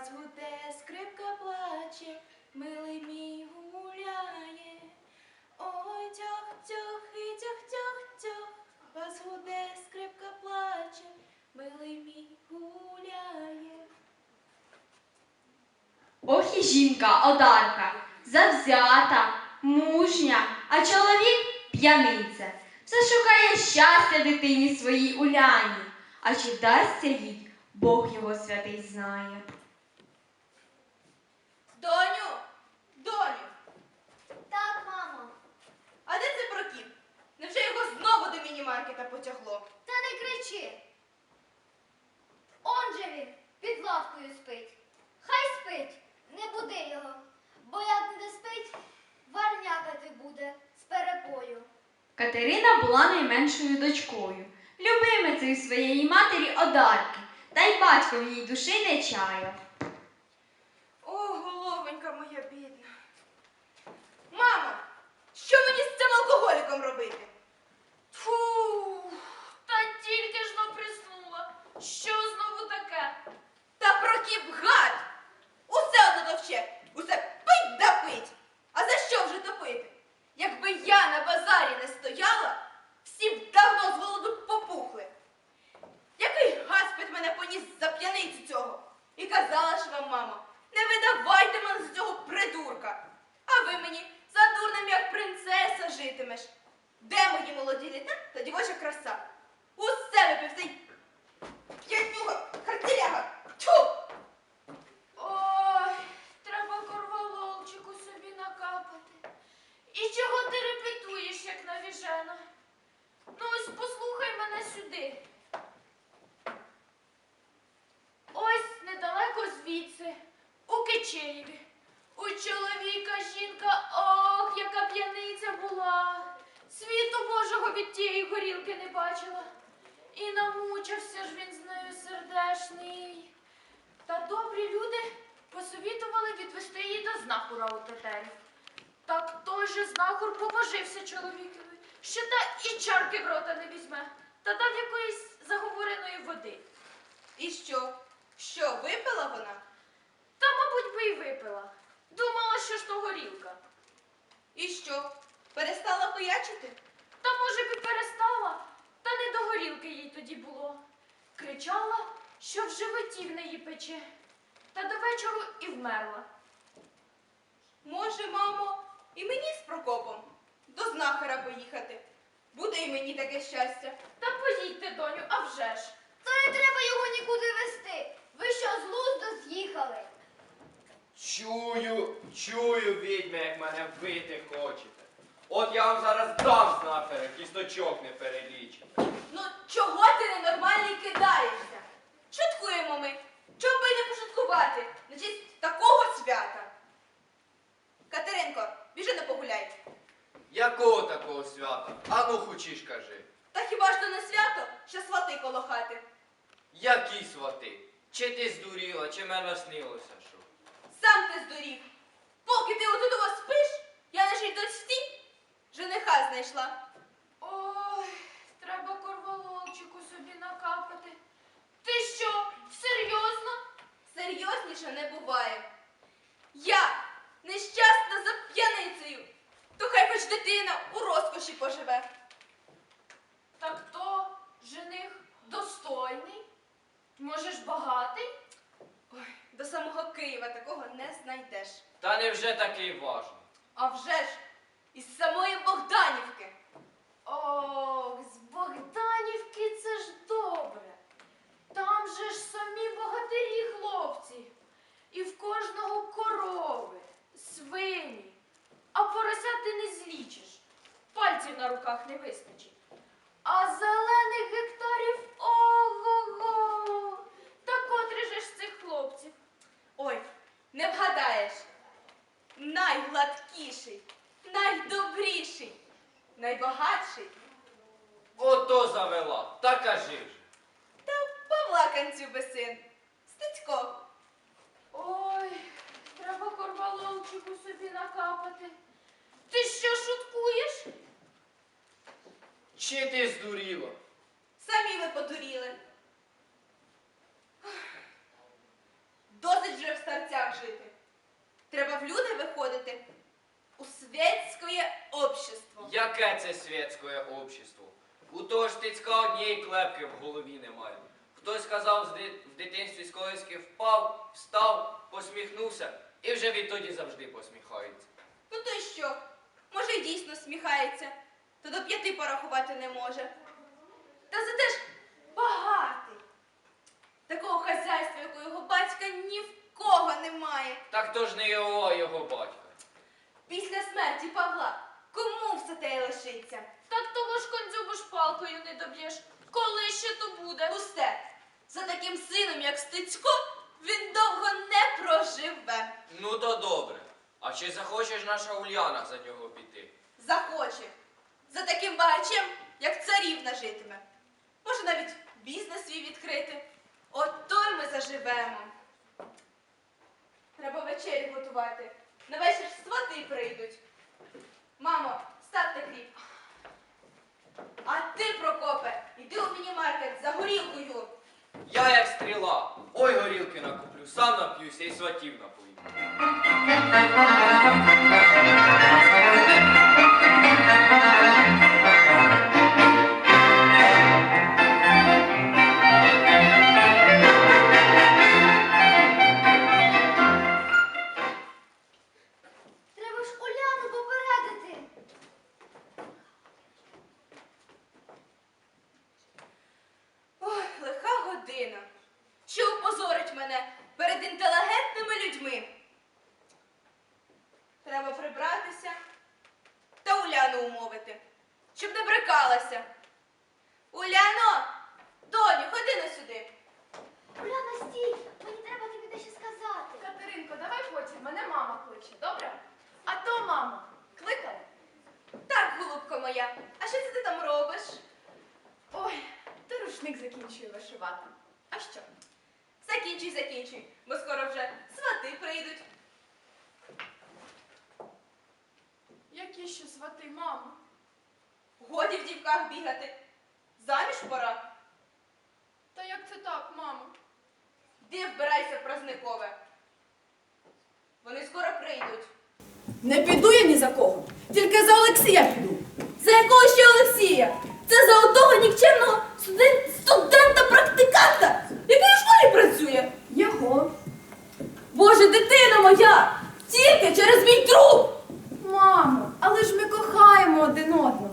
бас гуде, скрипка плаче, милий мій гуляє. Ой, тьох, тьох, і тьох, тьох, тьох, бас гуде, скрипка плаче, милий мій гуляє. Ох і жінка одарка, завзята, мужня, а чоловік п'яниця. Все шукає щастя дитині своїй Уляні. А чи вдасться їй, Бог його святий знає. Доню, доню, Так, мамо. а де це Прокіп? Невже його знову до мінімаркета потягло? Та не кричи. Он же він під лавкою спить. Хай спить, не буди його. Бо як не спить, варнякати буде з перепою. Катерина була найменшою дочкою, любимицею своєї матері Одарки, та й батько в її душі не чаяв. О, головонька моя бідна. Мамо, що мені з цим алкоголіком робити? Фу, та тільки ж но приснула. Що знову таке? Та Прокіп гад! Усе одно товче, усе пить да пить. А за що вже топити? Якби я на базарі не стояла, всі б давно з голоду попухли. Який гаспід мене поніс за п'яницю цього? І казала ж вам, мамо, не видавайте мене за цього придурка. А ви мені за дурним, як принцеса, житимеш. Де мої молоді літа та дівоча краса? Усе випив цей п'янюга, хартиряга. Тьфу! Ой, треба корвалолчику собі накапати. І чого ти репетуєш, як навіжена? Ну ось послухай мене сюди. Ось недалеко звідси, у Кичеєві. У чоловіка жінка, ох, яка п'яниця була. Світу Божого від тієї горілки не бачила. І намучився ж він з нею сердешний. Та добрі люди посовітували відвести її до знахура у тетерів. Так той же знахур побожився чоловікові, що та і чарки в рота не візьме, та дав якоїсь заговореної води. І що? Що, випила вона? Та, мабуть, би й випила. Думала, що ж то горілка. І що? Перестала пиячити? Та, може, б і перестала, та не до горілки їй тоді було. Кричала, що в животі в неї пече, та до вечору і вмерла. Може, мамо, і мені з Прокопом до знахара поїхати. Буде і мені таке щастя. Та поїдьте, доню, а вже ж. Та не треба його нікуди вести. Ви що з лузду з'їхали? Чую, чую, відьми, як мене вбити хочете. От я вам зараз дам знахаря, кісточок не перелічите. Ну, чого ти ненормальний кидаєшся? Шуткуємо ми. Чому би не пошуткувати? На честь такого свята. Катеринко, біжи не погуляй. Якого такого свята? Ану хочеш кажи. Та хіба ж то не свято, що свати коло хати? Які свати? Чи ти здуріла, чи мене снилося що? Сам ти здурів. Поки ти отут у вас спиш, я нашій дочці жениха знайшла. Ой, треба корвалолчику собі накапати. Ти що, серйозно? Серйозніше не буває. Я нещасна за п'яницею, то хай хоч дитина у розкоші поживе. Так то жених достойний? Може ж багатий? Ой, до самого Києва такого не знайдеш. Та невже такий важний? А вже ж із самої Богданівки. Ох, з Богданівки це ж добре. Там самі богатирі хлопці. І в кожного корови, свині. А поросят ти не злічиш. Пальців на руках не вистачить. А зелених гектарів ого-го. Та котрі же ж цих хлопців? Ой, не вгадаєш. Найгладкіший, найдобріший, найбагатший. Ото завела, та кажи ж. Та Павла Канцюби син. Стецько. Ой, треба корвалолчику собі накапати. Ти що шуткуєш? Чи ти здуріла? Самі ви подуріли. Досить вже в старцях жити. Треба в люди виходити у світське общество. Яке це світське общество? У того ж тицька однієї клепки в голові немає. Хтось сказав в дитинстві з колиски впав, встав, посміхнувся і вже відтоді завжди посміхається. Ну то й що? Може, й дійсно сміхається, то до п'яти порахувати не може. Та зате ж багатий. Такого хазяйства, як у його батька, ні в кого немає. Так то ж не його, його батька. Після смерті Павла кому все те й лишиться? Так того ж кондзюбу ж палкою не доб'єш. Коли ще то буде? Пусте, за таким сином, як Стецько, він довго не проживе. Ну то добре. А чи захочеш наша Ульяна за нього піти? Захоче. За таким багачем, як царівна житиме. Може навіть бізнес свій відкрити. От то й ми заживемо. Треба вечерю готувати. На вечір свати прийдуть. Мамо, ставте хліб. А ти, Прокопе, іди у міні-маркет за горілкою. Я як стріла. Ой, горілки накуплю, сам нап'юся і сватів напою. Треба мене перед інтелігентними людьми. Треба прибратися та Уляну умовити, щоб не брикалася. Уляно, доню, ходи на сюди. Уляна, стій! Мені треба тобі дещо сказати. Катеринко, давай потім, мене мама кличе, добре? А то мама. Кликали? Так, голубко моя, а що це ти там робиш? Ой, ти рушник закінчую вишивати. Що? Закінчуй, закінчуй, бо скоро вже свати прийдуть. Які ще свати, мамо? Годі в дівках бігати. Заміж пора. Та як це так, мамо? Де вбирайся в празникове. Вони скоро прийдуть. Не піду я ні за кого. Тільки за Олексія піду. За якого ще Олексія? Це за одного нікчемного студен- студента-практиканта, який у школі працює. Його. Боже, дитина моя! Тільки через мій труп! Мамо, але ж ми кохаємо один одного.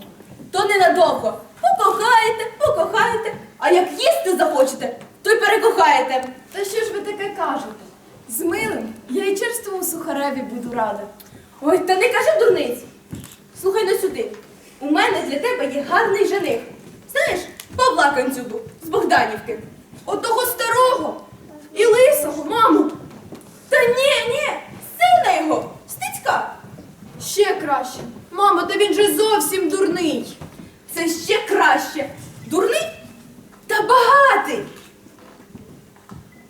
То ненадовго. Покохаєте, покохаєте, а як їсти захочете, то й перекохаєте. Та що ж ви таке кажете? З милим я і черствому сухареві буду рада. Ой, та не кажи дурниць. Слухай ну сюди. У мене для тебе є гарний жених. Знаєш, Павла Канцюбу з Богданівки. Отого старого і лисого, мамо. Та ні, ні, сина його, стицька. Ще краще. Мамо, та він же зовсім дурний. Це ще краще. Дурний та багатий.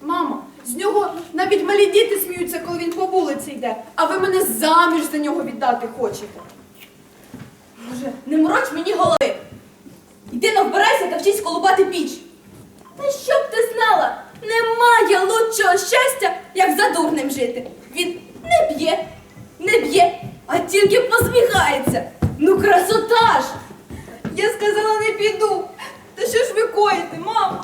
Мамо, з нього навіть малі діти сміються, коли він по вулиці йде, а ви мене заміж за нього віддати хочете. Боже, не мороч мені голови. Іди навбирайся та вчись колупати піч. Та щоб ти знала, немає лучшого щастя, як за дурним жити. Він не б'є, не б'є, а тільки посміхається. Ну, красота ж! Я сказала, не піду. Та що ж ви коїте, мамо?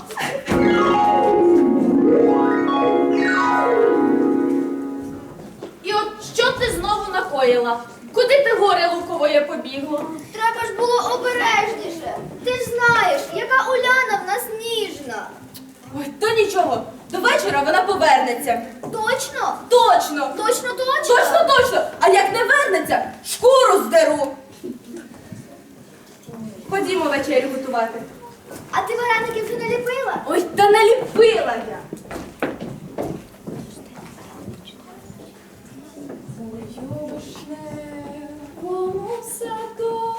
І от що ти знову накоїла? Куди ти горе луковоє побігло? Треба ж було обережніше. Ти ж знаєш, яка Уляна в нас ніжна. Ой, то нічого, до вечора вона повернеться. Точно? Точно! Точно, точно? Точно, точно! А як не вернеться, шкуру здеру. Ходімо вечерю готувати. А ти вареники вже наліпила? Ой, та наліпила я. Вишневому саду,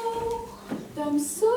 там соловейко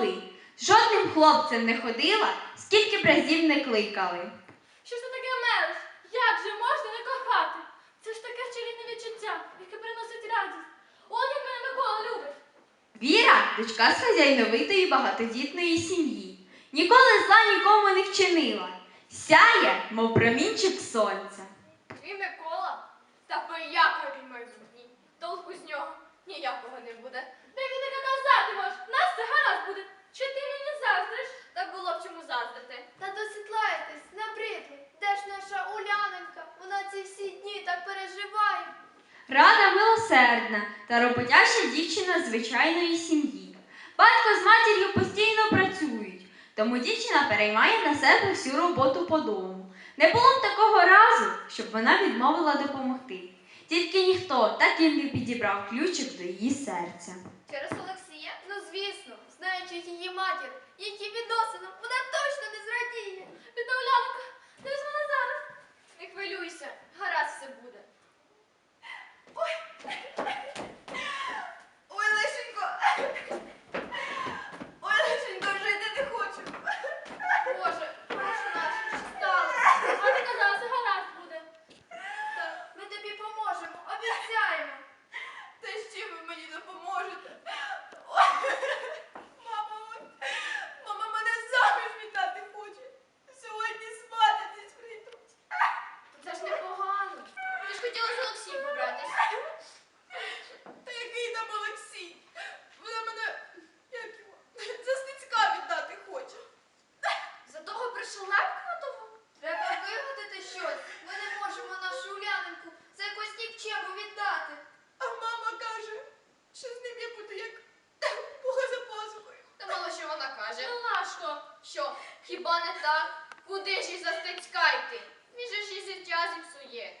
голови. Жодним хлопцем не ходила, скільки б разів не кликали. Що ж ти таке мелиш? Як же можна не кохати? Це ж таке чарівне відчуття, яке приносить радість. Он як мене Микола любить. Віра дочка з хазяйновитої багатодітної сім'ї. Ніколи зла нікому не вчинила. Сяє, мов промінчик сонця. І Микола. Та пояка він майбутній. Толку з нього ніякого не буде. Де ти таке казати можеш? Нас це гаразд Чи ти мені заздриш? Та було б чому заздрити. Та досвітлайтесь, набридли. Де ж наша Уляненька? Вона ці всі дні так переживає. Рада милосердна та роботяща дівчина звичайної сім'ї. Батько з матір'ю постійно працюють, тому дівчина переймає на себе всю роботу по дому. Не було б такого разу, щоб вона відмовила допомогти. Тільки ніхто так і не підібрав ключик до її серця. Через Олексія? Ну звісно, знаючи її матір, які відносини, вона точно не зрадіє. Бідна Улянка, де ж вона зараз? Не хвилюйся, гаразд все буде. Ой, Лешенько! Ой, Лешенько, жити не хочу. Боже, прошу нас, що сталося? А ти казала, все гаразд буде. Так, ми тобі поможемо, обіцяємо. Та з чим ви мені допоможете? Ой, мама, ой, мама мене заміж віддати хоче. Сьогодні свататись прийдуть. Це ж непогано. Ти ж хотіла з Олексієм побратись. Та який там Олексій? Вона мене, як його, за стицька віддати хоче. За того пришелепкуватого? Треба вигадати щось. Ми не можемо нашу Уляненьку за якусь нікчему віддати. А мама каже, що з ним я буду як Бога за пазухою. Та мало що вона каже. Милашко, що, хіба не так? Куди ж і за стецька йти? Він же ж і життя зіпсує.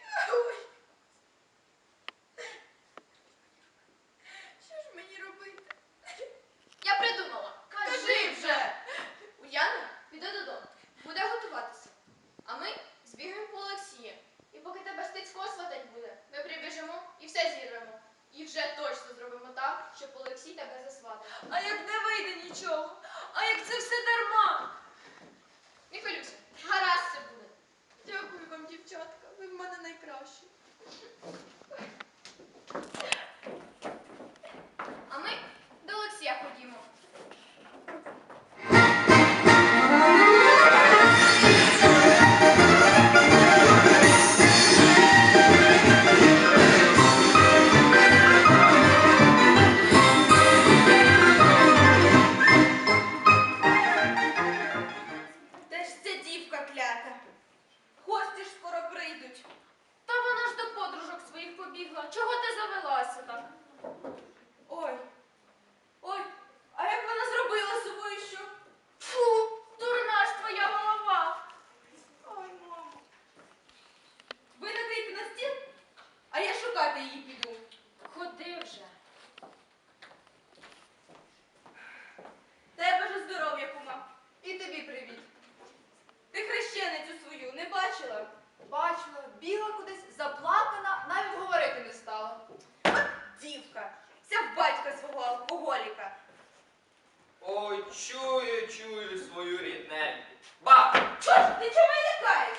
Ой, чую, чую свою рідненьку. Ба! Чого ж ти чого мене лякаєш?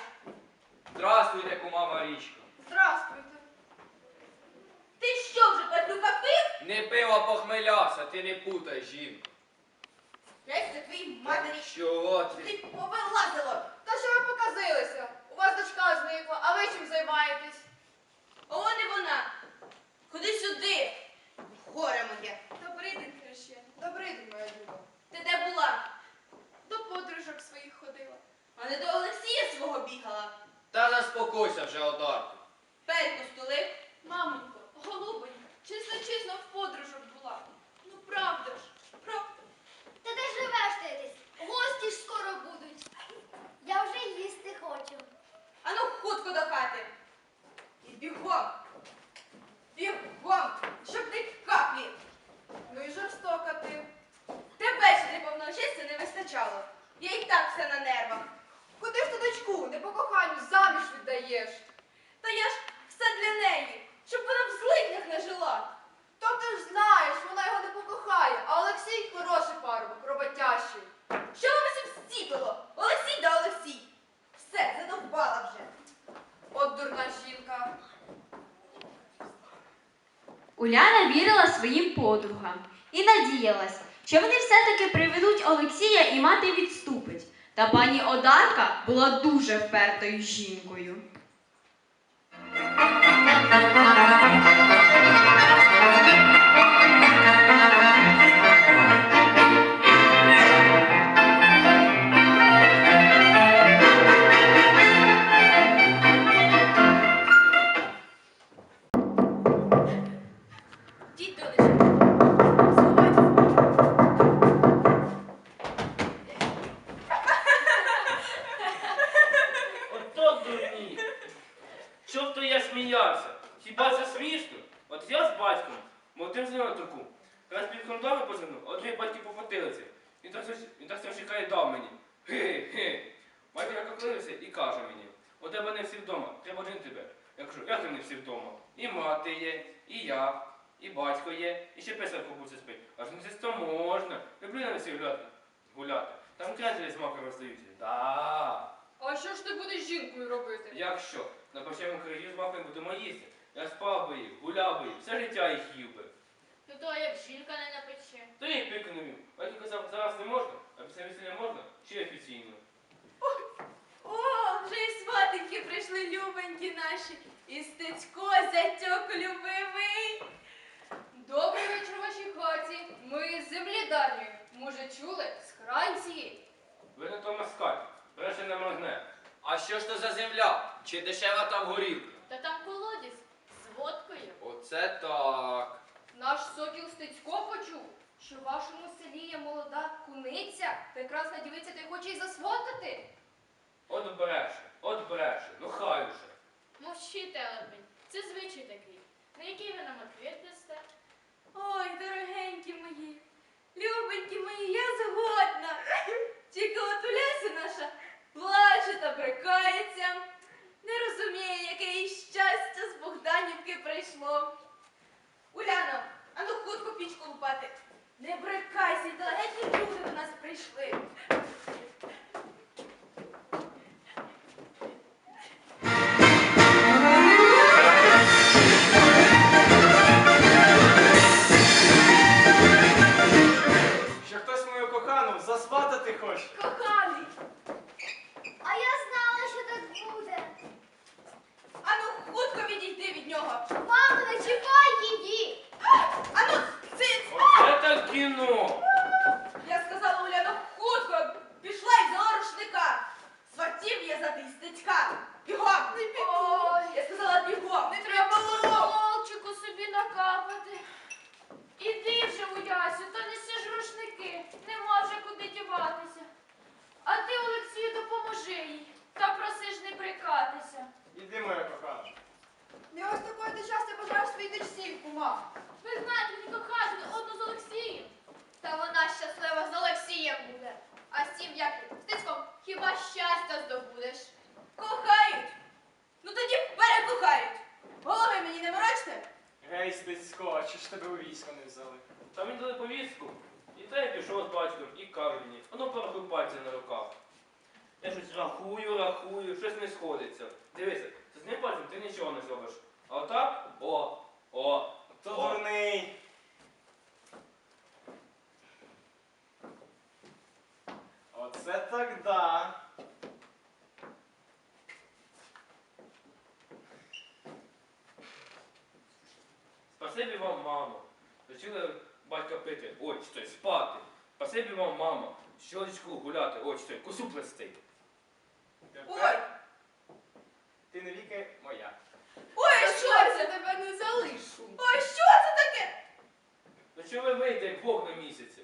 Здравствуйте, кума Марічко. Здравствуйте. Ти що вже падлюка пив? Не пив, а похмелявся, ти не путай, жінку. Я за твоїй матері. Чого ти? Ти повилазило. Та що ви показилися? У вас дочка зникла, а ви чим займаєтесь? О, не вона. Ходи сюди. Горе моє. Добрий день. Добрий день, моя люба. Ти де була? До подружок своїх ходила. А не до Олексія свого бігала. Та заспокойся вже, Одарко. Пельку стулив. Мамонько, голубонько, чесно чесно в подружок була. Ну правда ж, правда. Та де ж ви вештаєтесь? Гості ж скоро будуть. Я вже їсти хочу. Ану, хутко до хати. Своїм подругам і надіялась, що вони все-таки приведуть Олексія і мати відступить. Та пані Одарка була дуже впертою жінкою. Би все життя їх їв би. Ну то як жінка не напече. То я їх не вів. Батько казав, зараз не можна, а після весілля можна, чи офіційно. О, вже і сватеньки прийшли любенькі наші. І Стецько, зятьок любимий. Добрий вечір вашій хаті. Ми з землі дальньої. Може, чули? З Франції. Ви на то москаль, бреше не моргне. А що ж то за земля? Чи дешева там горілка? Та там водкою. Оце так. Наш сокіл Стецько почув, що в вашому селі є молода куниця, прекрасна дівиця, та й хоче й засватати. От бреше, от бреше, ну хай уже. Мовчи, телепень, це звичай такий. На який ви нам ответ дасте? Ой, дорогенькі мої, любенькі мої, я згодна. Тільки от Уляся наша плаче та брикається, не розуміє, яке їй щастя з Богданівки прийшло. Уляно, а ну хутко пічку лупати. Не брикайся, інтелігентні люди до нас прийшли. Батьком і кажу мені, а ну порахуй пальці на руках. Я щось рахую, рахую, щось не сходиться. Дивися, з одним пальцем ти нічого не зробиш. А отак, о, о, То дурний. Оце так да. Спасибі вам, мамо. Почали батька пити, ой, стой, спати. Спасибі вам, мама. Щолочку гуляти, ой, стой, косу плести. Ой, Тепер ти навіки моя. ой, що це? тебе не залишу. Ой, що це таке? Ну що ви вийде, як Бог на місяці?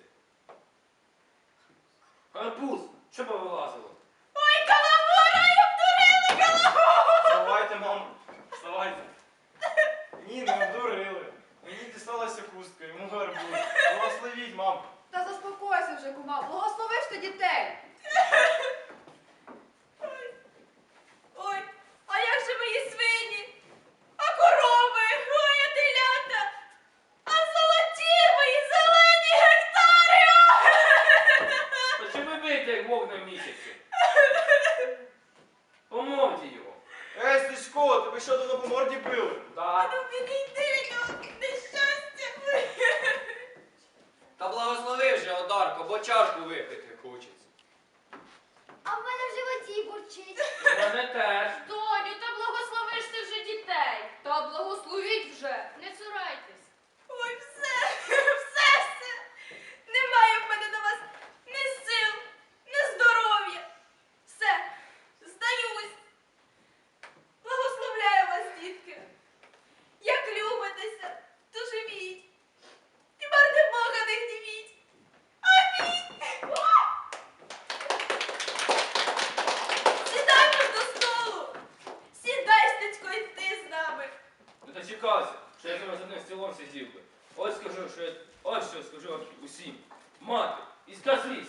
Гарбуз, що повилазило? скажу, що я ось що скажу вам усім. Мати, і сказлісь,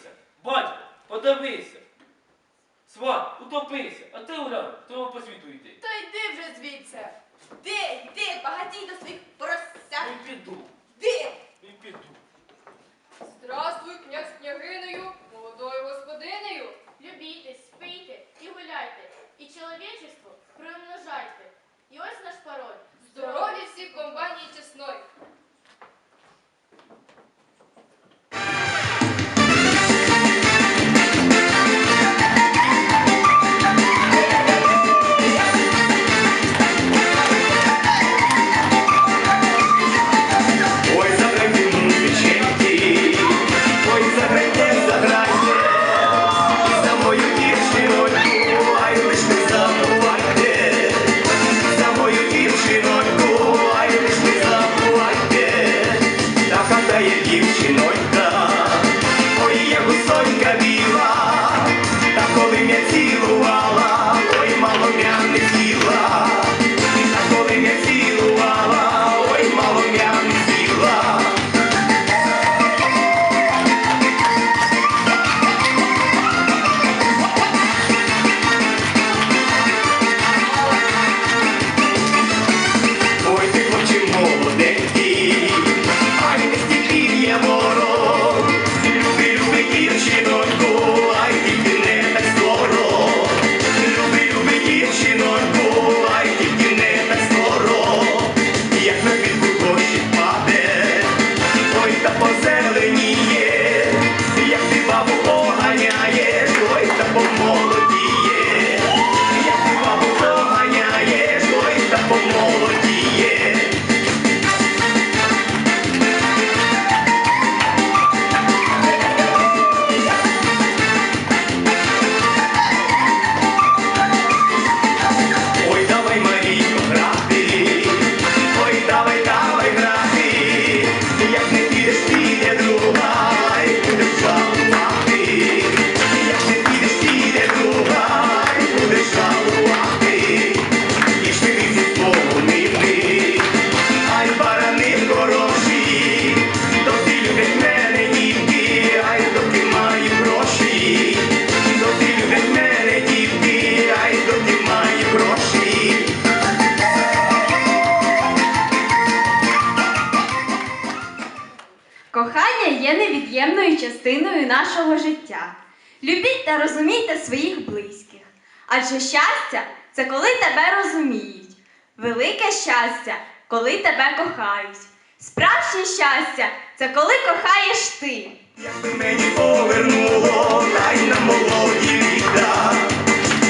вашого життя. Любіть та розумійте своїх близьких. Адже щастя це коли тебе розуміють, велике щастя, коли тебе кохають. Справжнє щастя це коли кохаєш ти. Якби мені повернуло, дай на молоді літа,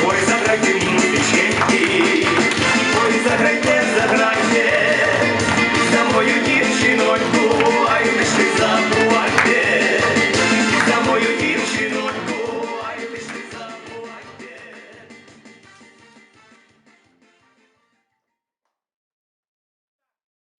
ой, забрати мені.